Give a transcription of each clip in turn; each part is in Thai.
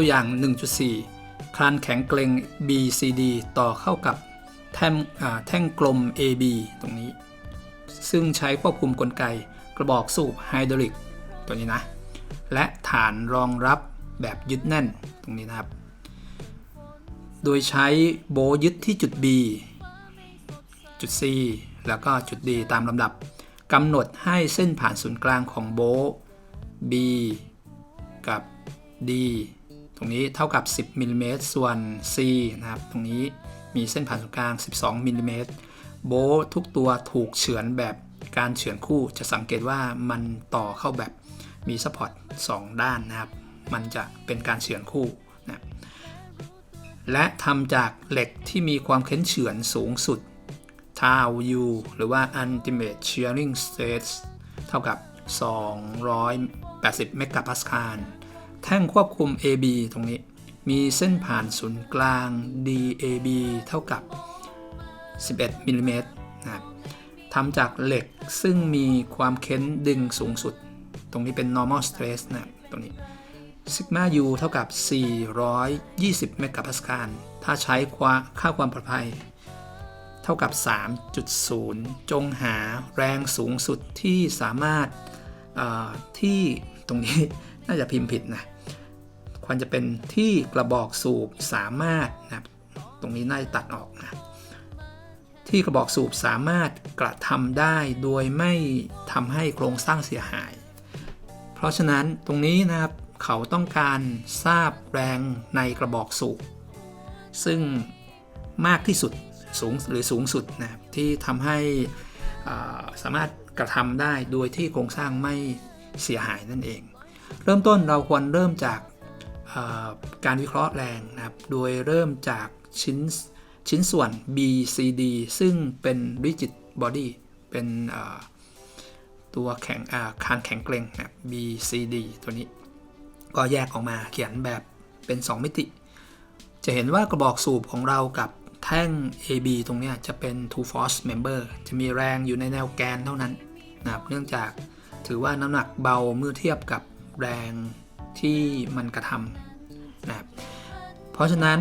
ตัวอย่าง 1.4 คลานแข็งเกรง BCD ต่อเข้ากับแท่งแท่งกลม AB ตรงนี้ ซึ่งใช้ควบคุมกลไกกระบอกสูบไฮดรอลิกตัวนี้นะ และฐานรองรับแบบยึดแน่นตรงนี้นะครับ โดยใช้โบยึดที่จุด B จุด C แล้วก็จุด D ตามลำดับกำหนดให้เส้นผ่านศูนย์กลางของโบ B กับ D ตรงนี้เท่ากับ 10มิลลิเมตรส่วน C นะครับ ตรงนี้มีเส้นผ่านศูนย์กลาง 12มิลลิเมตรโบทุกตัวถูกเฉือนแบบการเฉือนคู่จะสังเกตว่ามันต่อเข้าแบบมีซัพพอร์ต2ด้านนะครับ มันจะเป็นการเฉือนคู่นะและทำจากเหล็กที่มีความเค้นเฉือนสูงสุด tau u หรือว่า ultimate shearing stress เท่ากับ 280 เมกะพาสคาล แท่งควบคุม AB ตรงนี้ มีเส้นผ่านศูนย์กลาง DAB เท่ากับ 11มิลลิเมตรนะครับทำจากเหล็กซึ่งมีความเค้นดึงสูงสุด ตรงนี้เป็น normal stress นะตรงนี้ซิกมา u เท่ากับ 420 เมกะพาสคาล ถ้าใช้ค่าความปลอดภัย เท่ากับ 3.0 จงหาแรงสูงสุดที่สามารถที่ตรงนี้ น่าจะพิมพ์ผิดนะควรจะเป็นที่กระบอกสูบสามารถนะตรงนี้น่าจะตัดออกนะที่กระบอกสูบสามารถกระทำได้โดยไม่ทำให้โครงสร้างเสียหาย เพราะฉะนั้นตรงนี้นะครับเขาต้องการทราบแรงในกระบอกสูบซึ่งมากที่สุดสูงหรือสูงสุดนะที่ทำให้สามารถกระทำได้โดยที่โครงสร้างไม่เสียหายนั่นเอง เริ่มต้นเราควรเริ่มจากการวิเคราะห์แรงนะครับ โดยเริ่มจากชิ้นชิ้นส่วน BCD ซึ่งเป็น rigid body เป็นตัวแข็งคานแข็งเกร็งนะ BCD ตัวนี้ ก็แยกออกมาเขียนแบบเป็น 2 มิติ จะเห็นว่ากระบอกสูบของเรากับแท่ง AB ตรงนี้จะเป็น two force member จะมีแรงอยู่ในแนวแกนเท่านั้นนะครับ เนื่องจากถือว่าน้ำหนักเบาเมื่อเทียบกับ แรงที่มันกระทำนะครับเพราะฉะนั้น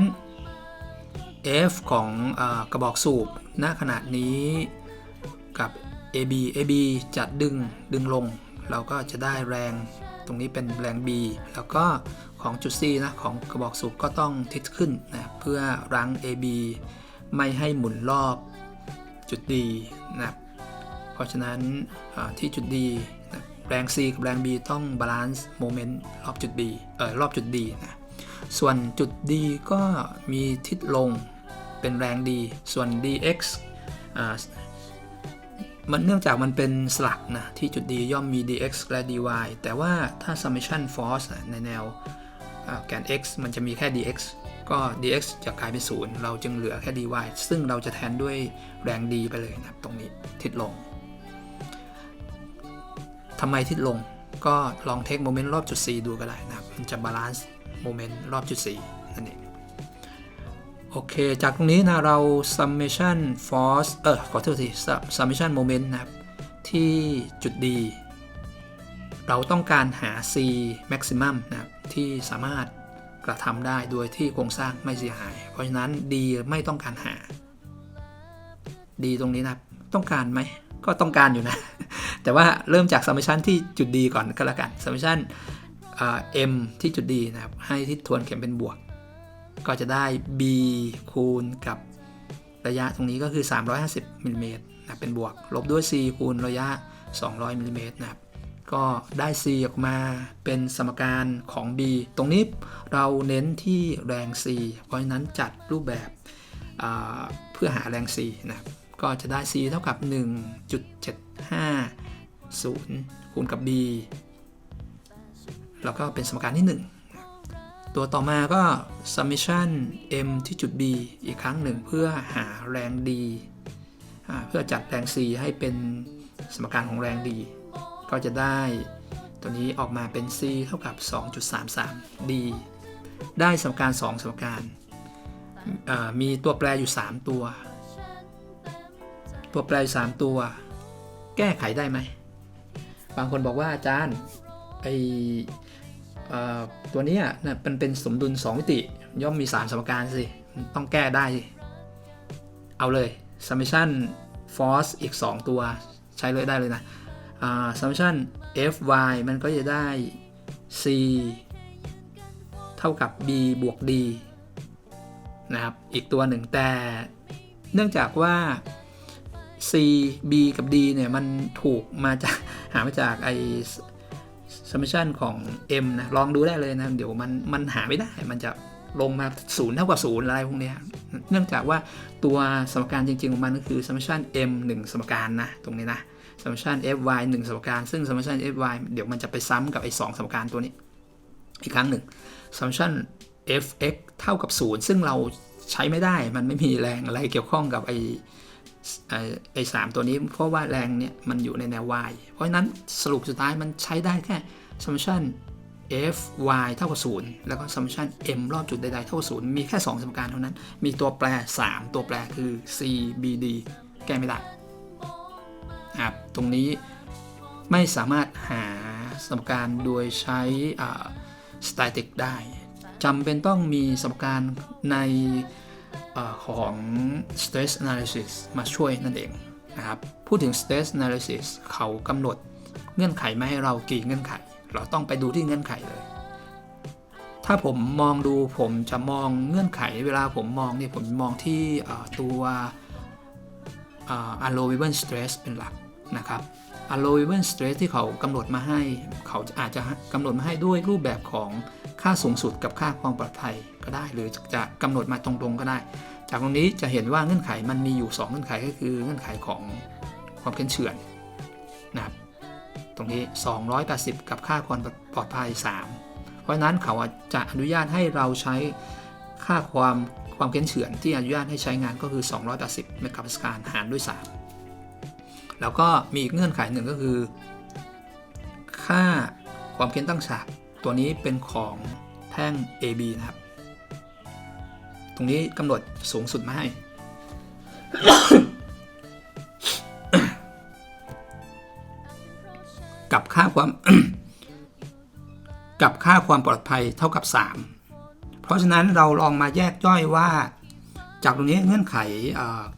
F ของอกระบอกสูบณขนาดนี้กับ AB AB จะดึงดึงลง เราก็จะได้แรงตรงนี้เป็นแรง B แล้วก็ของจุด C นะของกระบอกสูบก็ต้องทิศขึ้นนะเพื่อรั้ง AB ไม่ให้หมุนรอบจุด D นะเพราะฉะนั้นที่จุด D แรง C กับแรง B ต้องบาลานซ์โมเมนต์รอบจุด B เออรอบจุด D นะส่วนจุด D ก็มีทิศลงเป็นแรง D ส่วน dx มันเนื่องจากมันเป็นสลักนะที่จุด D ย่อมมี dx และ dy แต่ว่าถ้า summation force ในแนวแกน x มันจะมีแค่ dx ก็ dx จะกลายเป็นศูนย์เราจึงเหลือแค่ dy ซึ่งเราจะแทนด้วยแรง d ไปเลยนะตรงนี้ทิศลง ทำไมทิศลงก็ลองเทคโมเมนต์รอบจุด C ดูก็ได้นะครับ มันจะบาลานซ์โมเมนต์รอบจุด C นั่นเอง โอเค จากตรงนี้นะเรา summation force เออขอโทษที summation moment นะครับ ที่จุด D เราต้องการหา C maximum นะครับ ที่สามารถกระทำได้โดยที่โครงสร้างไม่เสียหาย เพราะฉะนั้น D ไม่ต้องการหา D ตรงนี้นะครับ ต้องการไหม ก็ต้องการอยู่นะ แต่ว่าเริ่มจาก summation ที่จุด D ก่อนก็แล้วกัน summation m ที่จุด D นะครับ ให้ทิศทวนเข็มเป็นบวก ก็จะได้ b คูณกับระยะตรงนี้ก็คือ 350มิลลิเมตรนะเป็นบวก ลบด้วย c คูณระยะ 200มิลลิเมตรนะครับก็ได้ c ออกมาเป็นสมการของ b ตรงนี้เราเน้นที่แรง c เพราะฉะนั้นจัดรูปแบบเพื่อหาแรง c นะครับ ก็จะได้ c เท่ากับ 1.750 คูณกับ b แล้วก็เป็นสมการที่ 1 ตัวต่อมาก็ summation m ที่จุด b อีกครั้งหนึ่งเพื่อหาแรง d เพื่อจัดแรง c ให้เป็นสมการของแรง d ก็จะได้ตัวนี้ออกมาเป็น c เท่ากับ 2.33 d ได้สมการ 2 สมการ มีตัวแปรอยู่ 3 ตัว ตัวแปร 3 ตัว แก้ไขได้ไหม บางคนบอกว่าอาจารย์ไอตัวนี้นะมันเป็นสมดุล 2 มิติ ย่อมมี 3สมการสิ ต้องแก้ได้สิเอาเลย summation force อีก 2 ตัวใช้เลยได้เลยนะอ่า summation fy มันก็จะได้ c เท่ากับ b บวก d นะครับ อีกตัวหนึ่งแต่เนื่องจากว่า c b กับ d เนี่ยมันถูกมาจากหามาจากไอ summation ของ m นะลองดูได้เลยนะ เดี๋ยวมันมันหาไม่ได้มันจะลงมาศูนย์เท่ากับศูนย์อะไรพวกเนี้ยเนื่องจากว่าตัวสมการจริงๆของมันก็คือ summation m 1 สมการนะ ตรงนี้นะ summation fy 1 สมการ ซึ่ง summation fy เดี๋ยวมันจะไปซ้ำกับไอ้2สมการตัวนี้ อีกครั้งหนึ่ง summation fx เท่ากับ0ซึ่งเราใช้ไม่ได้ มันไม่มีแรงอะไรเกี่ยวข้องกับไอ้ ไอ้สามตัวนี้เพราะว่าแรงเนี่ยมันอยู่ในแนว y เพราะนั้นสรุปสุดท้ายมันใช้ได้แค่ summation f y เท่ากับ 0 แล้วก็ summation m รอบจุดใดๆเท่ากับ0มีแค่ 2สมการเท่านั้น มีตัวแปร 3 ตัวแปรคือ c b d แก้ไม่ได้ครับตรงนี้ไม่สามารถหาสมการโดยใช้ static ได้จำเป็นต้องมีสมการใน ของ stress analysis มาช่วยนั่นเองนะครับ พูดถึง stress analysis เขากำหนดเงื่อนไขมาให้เรากี่เงื่อนไข เราต้องไปดูที่เงื่อนไขเลย ถ้าผมมองดูผมจะมองเงื่อนไข เวลาผมมองเนี่ยผมมองที่ตัว allowable stress เป็นหลักนะครับ allowable stress ที่เขากำหนดมาให้ เขาอาจจะกำหนดมาให้ด้วยรูปแบบของ ค่าสูงสุดกับค่าความปลอดภัยก็ได้ หรือจะกำหนดมาตรงๆก็ได้ จากตรงนี้จะเห็นว่าเงื่อนไขมันมีอยู่ 2 เงื่อนไขก็คือเงื่อนไขของความเข้นเฉือนนะครับตรงนี้ 280 กับค่าความปลอดภัย 3 เพราะนั้นเขาจะอนุญาตให้เราใช้ค่าความความเข้นเฉือนที่อนุญาตให้ใช้งานก็คือ 280เมกะพาสกาลหารด้วย 3 แล้วก็มีอีกเงื่อนไขหนึ่งก็คือ ค่าความเข้นตั้งฉาก ตัวนี้เป็นของแท่ง AB นะครับ ตรงนี้กำหนดสูงสุดมาให้ กับค่าความกับค่าความปลอดภัยเท่ากับ 3 เพราะฉะนั้นเราลองมาแยกย่อยว่า จากตรงนี้เงื่อนไข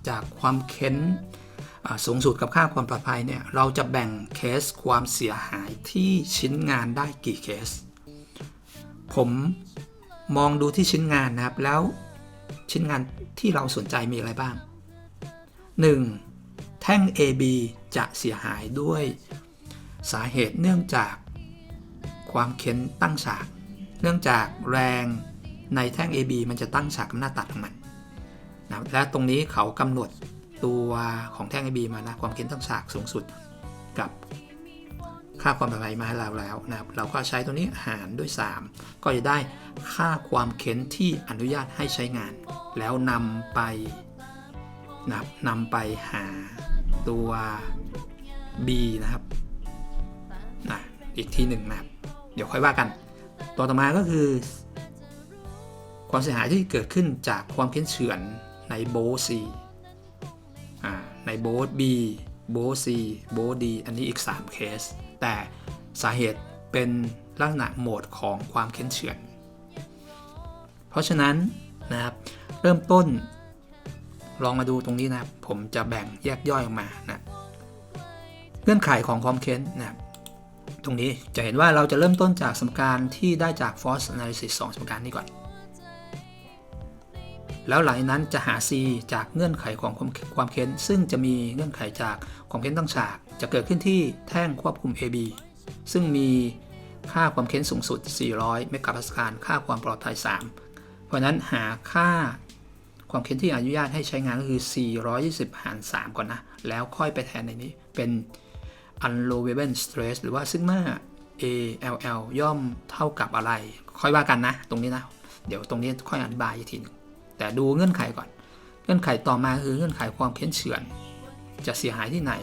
จากความเค้นสูงสุดกับค่าความปลอดภัยเนี่ย เราจะแบ่งเคสความเสียหายที่ชิ้นงานได้กี่เคส ผมมองดูที่ชิ้นงานนะครับ แล้วชิ้นงานที่เราสนใจมีอะไรบ้าง 1. แท่ง AB จะเสียหายด้วยสาเหตุเนื่องจากความเค้นตั้งฉาก เนื่องจากแรงในแท่ง AB มันจะตั้งฉากกับหน้าตัดของมันนะและตรงนี้เขากำหนดตัวของแท่ง AB มานะความเค้นตั้งฉากสูงสุด กับ ค่าความปลอดภัยมาให้เราแล้วนะครับเราก็ใช้ตัวนี้หารด้วย 3 ก็จะได้ค่าความเค้นที่อนุญาตให้ใช้งาน แล้วนำไปนะนำไปหาตัว B นะครับนะอีกทีหนึ่งนะครับ เดี๋ยวค่อยว่ากัน ตัวต่อมาก็คือ ความเสียหายที่เกิดขึ้นจากความเค้นเฉือนในโบส C ในโบส B โบส C โบส D อันนี้อีก 3 เคส แต่สาเหตุเป็นลักษณะโหมดของความเค้นเฉือน เพราะฉะนั้นนะครับเริ่มต้นลองมาดูตรงนี้นะครับผมจะแบ่งแยกย่อยออกมานะเงื่อนไขของความเค้นนะครับตรงนี้จะเห็นว่าเราจะเริ่มต้นจากสมการที่ได้จาก force analysis 2 สมการนี้ก่อน แล้วหลังนั้นจะหา c จากเงื่อนไขของความเค้น ซึ่งจะมีเงื่อนไขจากความเค้นตั้งฉาก จะเกิดขึ้นที่แท่งควบคุม AB ซึ่งมีค่าความเค้นสูงสุด 400 เมกะพาสกาล ค่าความปลอดภัย 3 เพราะนั้นหาค่าความเค้นที่อนุญาตให้ใช้งานก็คือ 420 หาร 3 ก่อนนะ แล้วค่อยไปแทนในนี้เป็น unlovable stress หรือว่า sigma ALL ย่อมเท่ากับอะไร ค่อยว่ากันนะ ตรงนี้นะ เดี๋ยวตรงนี้ค่อยอธิบายอีกทีนึง แต่ดูเงื่อนไขก่อน เงื่อนไขต่อมาคือเงื่อนไขความเค้นเฉือน จะเสียหายที่ไหน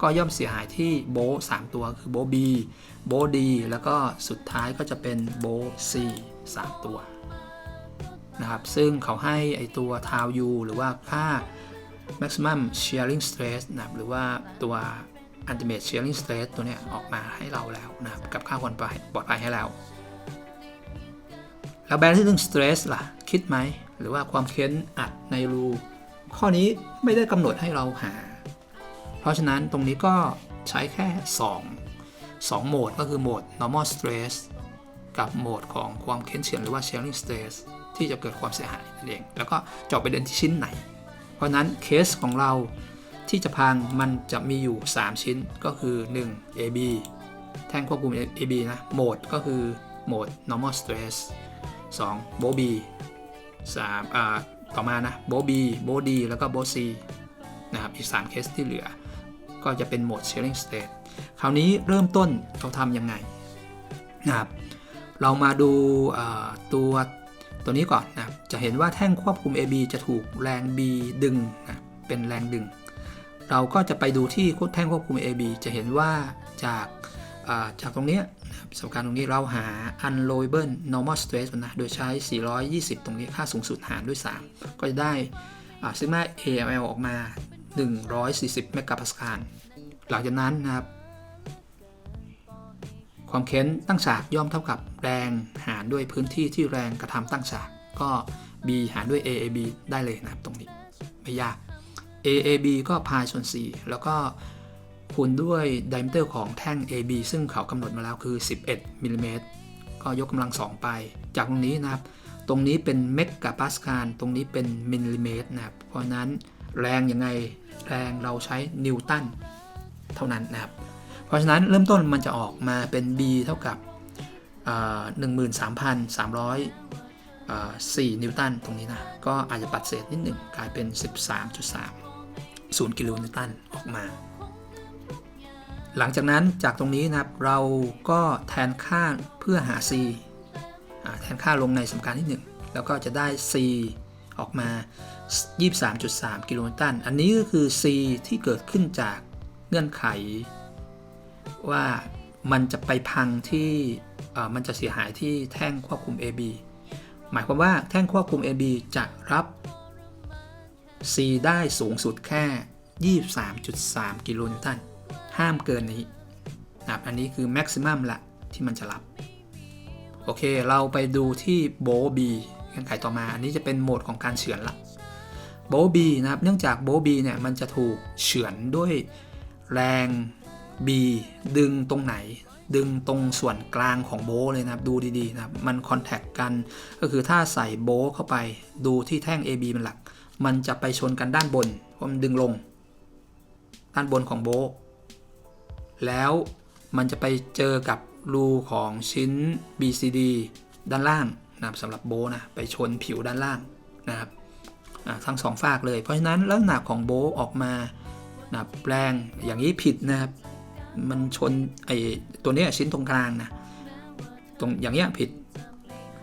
ก็ย่อมเสียหายที่โบสามตัวคือโบ B โบ D แล้วก็สุดท้ายก็จะเป็นโบ C 3ตัวนะครับ ซึ่งเขาให้ไอตัวทาว U หรือว่าค่า maximum shearing stress นะครับหรือว่าตัว ultimate shearing stress ตัวเนี้ยออกมาให้เราแล้วนะครับ กับค่าความปลอดภัยให้ แล้วแล้ว balancing stress ล่ะ คิดไหม หรือว่าความเค้นอัดในรู ข้อนี้ไม่ได้กำหนดให้เราหา เพราะฉะนั้นตรงนี้ก็ใช้แค่ 2 2โหมดก็คือโหมด normal stress กับโหมดของความเค้นเฉือนหรือว่า sharing stress ที่จะเกิดความเสียหายนั่นเอง แล้วก็เจาะไปเดินที่ชิ้นไหน เพราะฉะนั้นเคสของเราที่จะพังมันจะมีอยู่ 3 ชิ้นก็คือ 1 AB แท่งควบคุม AB นะ โหมดก็คือโหมด normal stress 2 b o b 3อ่าต่อมานะ b o b b o d แล้วก็ b o c นะครับอีก 3 เคสที่เหลือ ก็จะเป็นโหมด sharing state คราวนี้เริ่มต้นเขาทำยังไงนะครับเรามาดูาตัวตัวนี้ก่อนนะจะเห็นว่าแท่งควบคุม AB จะถูกแรง B ดึงนะเป็นแรงดึง เราก็จะไปดูที่แท่งควบคุม AB จะเห็นว่าจากาจากตรงเนี้ ยนะครับการตรงนี้เราหา unloadable normal stress นะ โดยใช้ 420 ตรงนี้ค่าสูงสุดหารด้วย 3 ก็จะได้ซิกมา AML ออกมา 140 เมกะพาสคาลหลังจากนั้นนะครับ ความเค้นตั้งฉากย่อมเท่ากับแรงหารด้วยพื้นที่ที่แรงกระทำตั้งฉาก ก็ b หารด้วย aab ได้เลยนะครับตรงนี้ ไม่ยาก aab ก็พายส่วน 4 แล้วก็ คูณด้วย diameter ของแท่ง AB ซึ่งเขากำหนดมาแล้วคือ 11มิลลิเมตรก็ยกกำลัง 2 ไป จากตรงนี้นะครับ ตรงนี้เป็นเมกะพาสคาลตรงนี้เป็นมิลลิเมตรนะครับ เพราะนั้นแรงยังไงแรงเราใช้นิวตันเท่านั้นนะครับ เพราะฉะนั้นเริ่มต้นมันจะออกมาเป็น b เท่ากับหนึ่งหมื่นสามพันสามร้อยสี่นิวตันตรงนี้นะ ก็อาจจะปัดเศษนิดหนึ่งกลายเป็น 13.3 0กิโลนิวตันออกมา หลังจากนั้นจากตรงนี้นะครับเราก็แทนค่าเพื่อหา c อาแทนค่าลงในสมการที่ 1 แล้วก็จะได้ c ออกมา 23.3 กิโลนิวตัน อันนี้ก็คือ c ที่เกิดขึ้นจากเงื่อนไข ว่ามันจะไปพังที่มันจะเสียหายที่แท่งควบคุม AB หมายความว่าแท่งควบคุม AB จะรับ C ได้สูงสุดแค่ 23.3 กิโลนิวตัน ห้ามเกินนี้นะครับอันนี้คือแม็กซิมัมละที่มันจะรับ โอเค เราไปดูที่โบบีเงื่อนไขต่อมา อันนี้จะเป็นโหมดของการเฉือนละโบบีนะครับ เนื่องจากโบบีเนี่ยมันจะถูกเฉือนด้วยแรง B ดึงตรงไหน ดึงตรงส่วนกลางของโบเลยนะครับ ดูดีๆนะครับ มันคอนแทคกัน ก็คือถ้าใส่โบเข้าไปดูที่แท่ง AB เป็นหลัก มันจะไปชนกันด้านบนเพราะมันดึงลง ด้านบนของโบ แล้วมันจะไปเจอกับรูของชิ้น BCD ด้านล่างนะครับสำหรับโบนะไปชนผิวด้านล่างนะครับทั้งสองฝากเลยเพราะฉะนั้นลักษณะของโบออกมานะแรงอย่างนี้ผิดนะครับ มันชนไอตัวนี้ชิ้นตรงกลางนะตรงอย่างเงี้ยผิด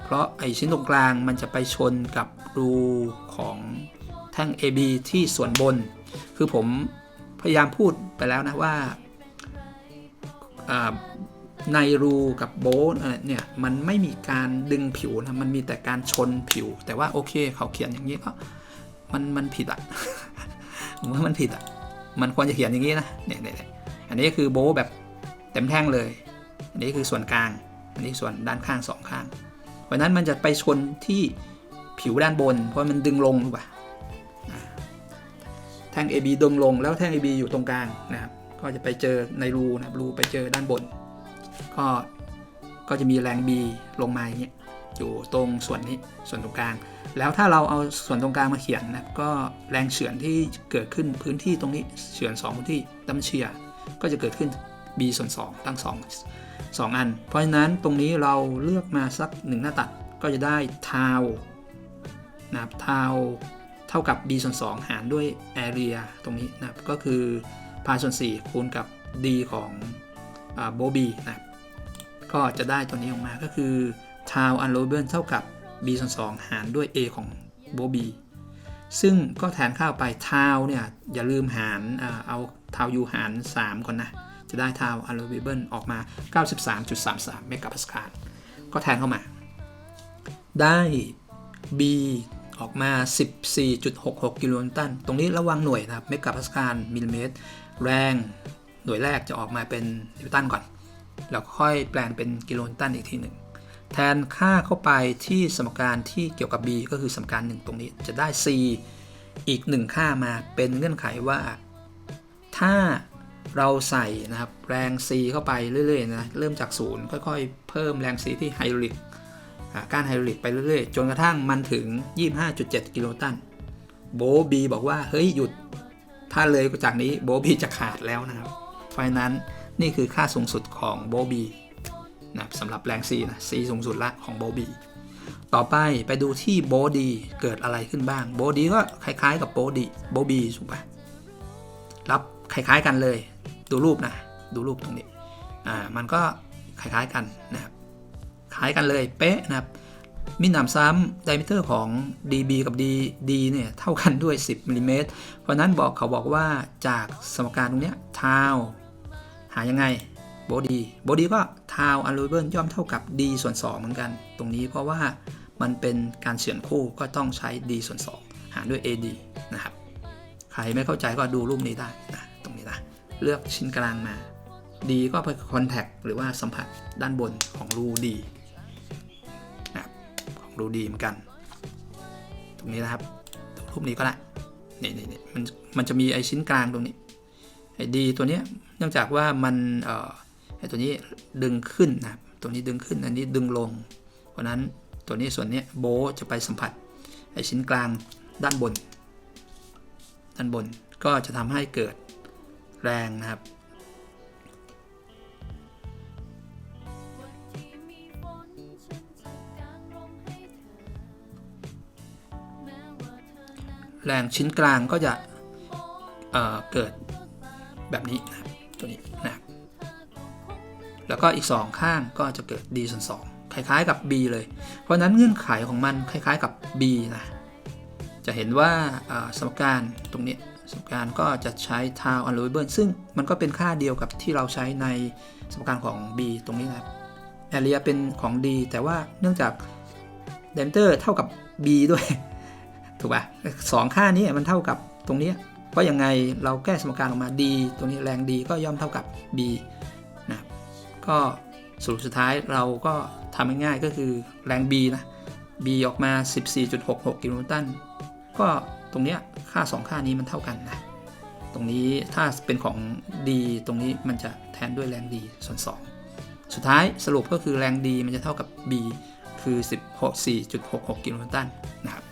เพราะไอชิ้นตรงกลางมันจะไปชนกับรูของแท่ง AB ที่ส่วนบน คือผมพยายามพูดไปแล้วนะว่า ในรูกับโบนเนี่ยมันไม่มีการดึงผิวนะมันมีแต่การชนผิว แต่ว่าโอเคเขาเขียนอย่างนี้ก็มันมันผิดอะผมว่ามันผิดอะมันควรจะเขียนอย่างนี้นะเนี่ยเนี่ยอันนี้คือโบแบบเต็มแท่งเลย อันนี้คือส่วนกลาง อันนี้ส่วนด้านข้างสองข้าง เพราะนั้นมันจะไปชนที่ผิวด้านบน เพราะมันดึงลงถูกป่ะอ่าแท่ง AB ดึงลงแล้วแท่ง AB อยู่ตรงกลางนะครับ ก็จะไปเจอในรูนะครับรูไปเจอด้านบน ก็ก็จะมีแรง B ลงมาอย่างเงี้ยอยู่ตรงส่วนนี้ส่วนตรงกลาง แล้วถ้าเราเอาส่วนตรงกลางมาเขียนนะก็แรงเฉือนที่เกิดขึ้นพื้นที่ตรงนี้เฉือน2พื้นที่ดัมเชียก็จะเกิดขึ้น b ส่วน2ตั้ง 2 2 อัน เพราะฉะนั้นตรงนี้เราเลือกมาสัก 1 หน้าตัดก็จะได้ทาวนะครับทาวเท่ากับ b ส่วน2หารด้วย area ตรงนี้นะครับก็คือ พายส่วน 4 คูณกับ d ของโบบีนะครับก็จะได้ตัวนี้ออกมาก็คือทาวอันโรเบิลเท่ากับ b ส่วน2หารด้วย a ของโบบีซึ่งก็แทนค่าไปทาวเนี่ยอย่าลืมหารเอาทาวยูหาร 3 ก่อนนะ จะได้ทาวอัลโลวิเบิลออกมา 93.33 เมกะพาสคาลก็แทนเข้ามา ได้ B ออกมา 14.66 กิโลนิวตัน ตรงนี้ระวังหน่วยนะครับ เมกะพาสคาลมิลลิเมตร แรงหน่วยแรกจะออกมาเป็นนิวตันก่อน แล้วค่อยแปลงเป็นกิโลนิวตันอีกทีหนึ่ง แทนค่าเข้าไปที่สมการที่เกี่ยวกับ b ก็คือสมการหนึ่งตรงนี้จะได้ c อีก 1 ค่ามาเป็นเงื่อนไขว่า ถ้าเราใส่นะครับแรง c เข้าไปเรื่อยๆนะเริ่มจากศูนย์ค่อยๆ เพิ่มแรง c ที่ไฮดรอลิกก้านไฮดรอลิกไปเรื่อยๆ จนกระทั่งมันถึง 25.7 กิโลตัน โบบีบอกว่า เฮ้ย หยุด ถ้าเลยจากนี้โบบีจะขาดแล้วนะครับ เพราะฉะนั้นนี่คือค่าสูงสุดของโบบีนะสำหรับแรง C นะ C สูงสุดละของโบบีต่อไปไปดูที่โบดีเกิดอะไรขึ้นบ้างโบดีก็คล้ายๆกับโบดีโบบีถูกปะรับคล้ายๆกันเลย ดูรูปนะ ดูรูปตรงนี้อ่ามันก็คล้ายๆกันนะครับคล้ายกันเลยเป๊ะนะครับ มีหนำซ้ำดิเมเตอร์ของ dB กับ d d เนี่ยเท่ากันด้วย 10มิลลิเมตรเพราะนั้นบอกเขาบอกว่าจากสมการตรงเนี้ยทาวหายังไงโบดีโบดีก็ทาวอันโรเบิลย่อมเท่ากับ d ส่วน 2 เหมือนกัน ตรงนี้เพราะว่ามันเป็นการเฉือนคู่ก็ต้องใช้ d ส่วน 2 หารด้วย ad นะครับ ใครไม่เข้าใจก็ดูรูปนี้ได้นะตรงนี้นะ เลือกชิ้นกลางมา D ก็ไปคอนแทคหรือว่าสัมผัสด้านบนของรู D ของรู D เหมือนกัน ตรงนี้นะครับรูปนี้ก็ได้นี่นี่นี่มันมันจะมีไอชิ้นกลางตรงนี้ไอ D ตัวเนี้ยเนื่องจากว่ามันเอ่อไอตัวนี้ดึงขึ้นนะครับตัวนี้ดึงขึ้นอันนี้ดึงลง เพราะนั้นตัวนี้ส่วนนี้โบจะไปสัมผัสไอชิ้นกลางด้านบน ด้านบนก็จะทำให้เกิดแรงนะครับ แรงชิ้นกลางก็จะเเกิดแบบนี้นะครับตัวนี้นะแล้วก็อีก 2 ข้างก็จะเกิด d ส่วน2คล้ายๆกับ b เลย เพราะนั้นเงื่อนไขของมันคล้ายๆกับ b นะจะเห็นว่าสมการตรงนี้สมการก็จะใช้ tau u n r o v a b l e ซึ่งมันก็เป็นค่าเดียวกับที่เราใช้ในสมการของ b ตรงนี้นะครับ area เป็นของ d แต่ว่าเนื่องจาก diameter เท่ากับ b ด้วย ถูกป่ะสองค่านี้มันเท่ากับตรงนี้ เพราะยังไงเราแก้สมการออกมา d ตรงนี้แรง d ก็ย่อมเท่ากับ b นะก็สรุปสุดท้ายเราก็ทำง่ายๆก็คือแรง b นะ b ออกมา 14.66 กิโลนิวตันก็ตรงนี้ค่า 2 ค่านี้มันเท่ากันนะตรงนี้ถ้าเป็นของ d ตรงนี้มันจะแทนด้วยแรง d ส่วน 2 สุดท้ายสรุปก็คือแรง d มันจะเท่ากับ b คือ 16.66 กิโลนิวตันนะครับ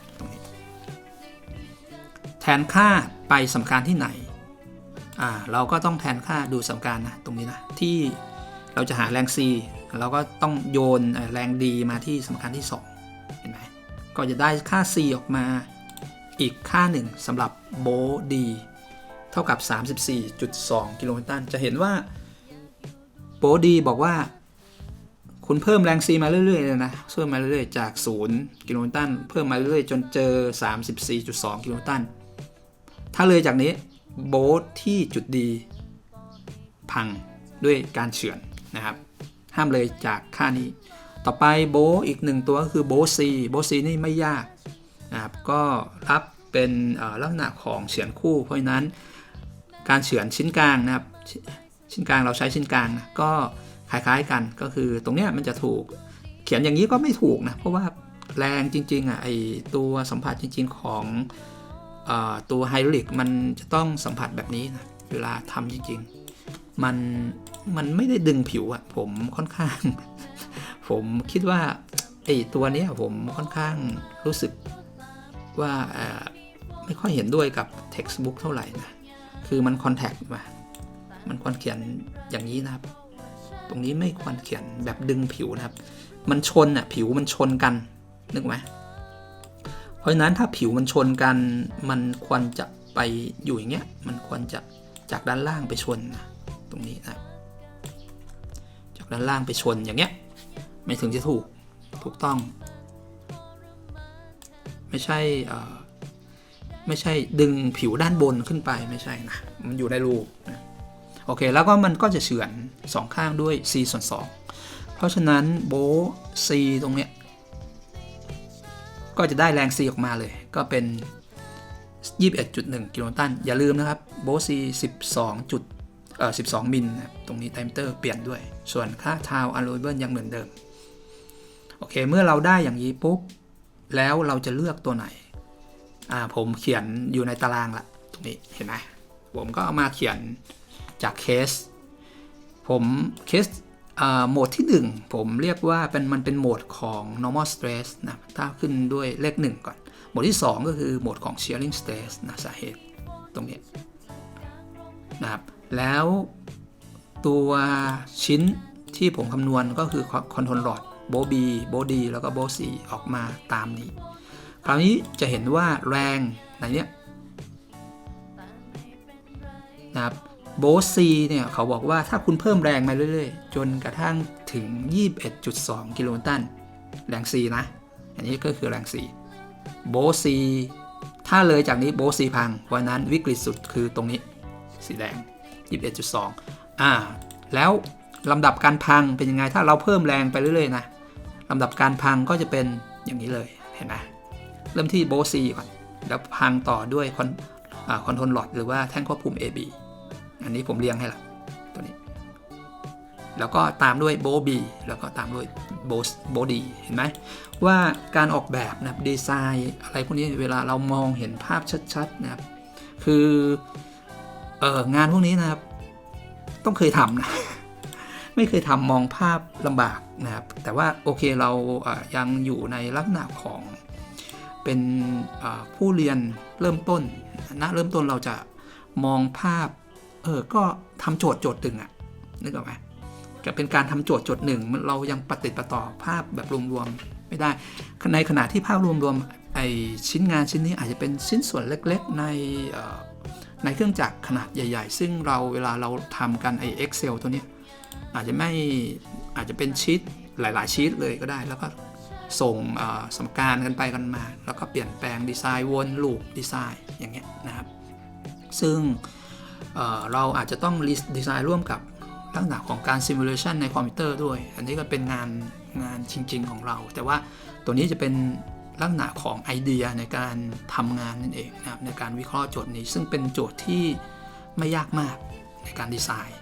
แทนค่าไปสมการที่ไหน อ่า เราก็ต้องแทนค่าดูสมการนะตรงนี้นะ ที่เราจะหาแรง c เราก็ต้องโยนแรง d มาที่สมการที่ 2 เห็นไหม ก็จะได้ค่า c ออกมาอีกค่าหนึ่งสำหรับโบดีเท่ากับ 34.2 กิโลนิวตัน จะเห็นว่าโบดีบอกว่า คุณเพิ่มแรง c มาเรื่อยๆเลยนะเพิ่มมาเรื่อยๆ จาก 0 กิโลนิวตัน เพิ่มมาเรื่อยๆ จนเจอ 34.2 กิโลนิวตัน ถ้าเลยจากนี้โบทที่จุดดีพังด้วยการเฉือนนะครับ ห้ามเลยจากค่านี้ ต่อไปโบอีกหนึ่งตัวก็คือโบท C โบท C นี่ไม่ยากนะครับก็รับเป็นลักษณะของเฉือนคู่ เพราะฉะนั้นการเฉือนชิ้นกลางนะครับชชิ้นกลางเราใช้ชิ้นกลางนะก็คล้ายๆกันก็คือตรงเนี้ยมันจะถูกเขียนอย่างนี้ก็ไม่ถูกนะเพราะว่าแรงจริงๆอะไอตัวสัมผัสจริง ๆ ของ ตัวไฮดรอลิกมันจะต้องสัมผัสแบบนี้นะเวลาทำจริงๆ มันมันไม่ได้ดึงผิวอะผมค่อนข้าง ผมคิดว่าไอตัวนี้ผมค่อนข้างรู้สึกว่าไม่ค่อยเห็นด้วยกับ textbook เท่าไหร่นะ คือมันคอนแทคมามันควรเขียนอย่างนี้นะครับ ตรงนี้ไม่ควรเขียนแบบดึงผิวนะครับ มันชนอะผิวมันชนกันนึกไหม เพราะฉะนั้นถ้าผิวมันชนกันมันควรจะไปอยู่อย่างเงี้ยมันควรจะจากด้านล่างไปชนนะตรงนี้นะจากด้านล่างไปชนอย่างเงี้ยไม่ถึงจะถูกถูกต้อง ไม่ใช่ไม่ใช่ดึงผิวด้านบนขึ้นไปไม่ใช่นะมันอยู่ในรูนะโอเคแล้วก็มันก็จะเฉือน2ข้างด้วย c ส่วน2เพราะฉะนั้นโบ c ตรงเนี้ย ก็จะได้แรง c ออกมาเลย ก็เป็น 21.1 กิโลตัน อย่าลืมนะครับโบ c 12จุดเอ่อ12 มิลนะตรงนี้ไทม์เตอร์เปลี่ยนด้วย ส่วนค่าทาวอัลโรเบิลยังเหมือนเดิม โอเค เมื่อเราได้อย่างนี้ปุ๊บ แล้วเราจะเลือกตัวไหน อ่า ผมเขียนอยู่ในตารางละ ตรงนี้ เห็นไหม ผมก็เอามาเขียนจากเคส ผมเคส โหมดที่ 1 ผมเรียกว่าเป็นมันเป็นโหมดของ normal stress นะถ้าขึ้นด้วยเลข 1 ก่อน โหมดที่ 2 ก็คือโหมดของ shearing stress นะสาเหตุตรงนี้นะครับแล้วตัวชิ้นที่ผมคำนวณก็คือคอนโทรลลอดโบบีโบดีแล้วก็โบซีออกมาตามนี้ คราวนี้จะเห็นว่าแรงในเนี้ยนะครับ โบซีเนี่ยเขาบอกว่าถ้าคุณเพิ่มแรงมาเรื่อยๆ จนกระทั่งถึง 21.2 กิโลตัน แรง C นะ อันนี้ก็คือแรง C โบซี ถ้าเลยจากนี้โบซีพังเพราะฉะนั้นวิกฤตสุดคือตรงนี้ สีแดง 21.2 อ่า แล้วลำดับการพังเป็นยังไง ถ้าเราเพิ่มแรงไปเรื่อยๆนะลำดับการพังก็จะเป็นอย่างนี้เลย เห็นไหมเริ่มที่โบซีก่อน แล้วพังต่อด้วยคอนคอนโทรลลอดหรือว่าแท่งควบคุม AB อันนี้ผมเรียงให้ละตัวนี้ แล้วก็ตามด้วยโบบีแล้วก็ตามด้วยโบสโบดีเห็นไหมว่าการออกแบบนะครับดีไซน์อะไรพวกนี้เวลาเรามองเห็นภาพชัดๆนะครับคือ เอองานพวกนี้นะครับ ต้องเคยทำนะไม่เคยทำมองภาพลำบากนะครับ แต่ว่าโอเคเรายังอยู่ในลักษณะของเป็นผู้เรียนเริ่มต้นนะเริ่มต้นเราจะมองภาพ เออก็ทำโจทย์โจทย์หนึ่งอะนึกออกไหมจะเป็นการทำโจทย์โจทย์หนึ่งมันเรายังปฏิดประต่อภาพแบบรวมๆไม่ได้ ในขณะที่ภาพรวมๆไอชิ้นงานชิ้นนี้อาจจะเป็นชิ้นส่วนเล็กๆ ในในเครื่องจักรขนาดใหญ่ ๆ ซึ่งเราเวลาเราทำกันไอ Excel ตัวนี้อาจจะไม่อาจจะเป็นชีตหลาย ๆชีตเลยก็ได้ แล้วก็ส่งสมการกันไปกันมา แล้วก็เปลี่ยนแปลงดีไซน์วนลูปดีไซน์อย่างเงี้ยนะครับ ซึ่ง เราอาจจะต้องดีไซน์ร่วมกับลักษณะของการซิมูเลชันในคอมพิวเตอร์ด้วย อันนี้ก็เป็นงานงานจริง ๆ ของเรา แต่ว่าตัวนี้จะเป็นลักษณะของไอเดียในการทำงานนั่นเองนะครับในการวิเคราะห์โจทย์นี้ ซึ่งเป็นโจทย์ที่ไม่ยากมากในการดีไซน์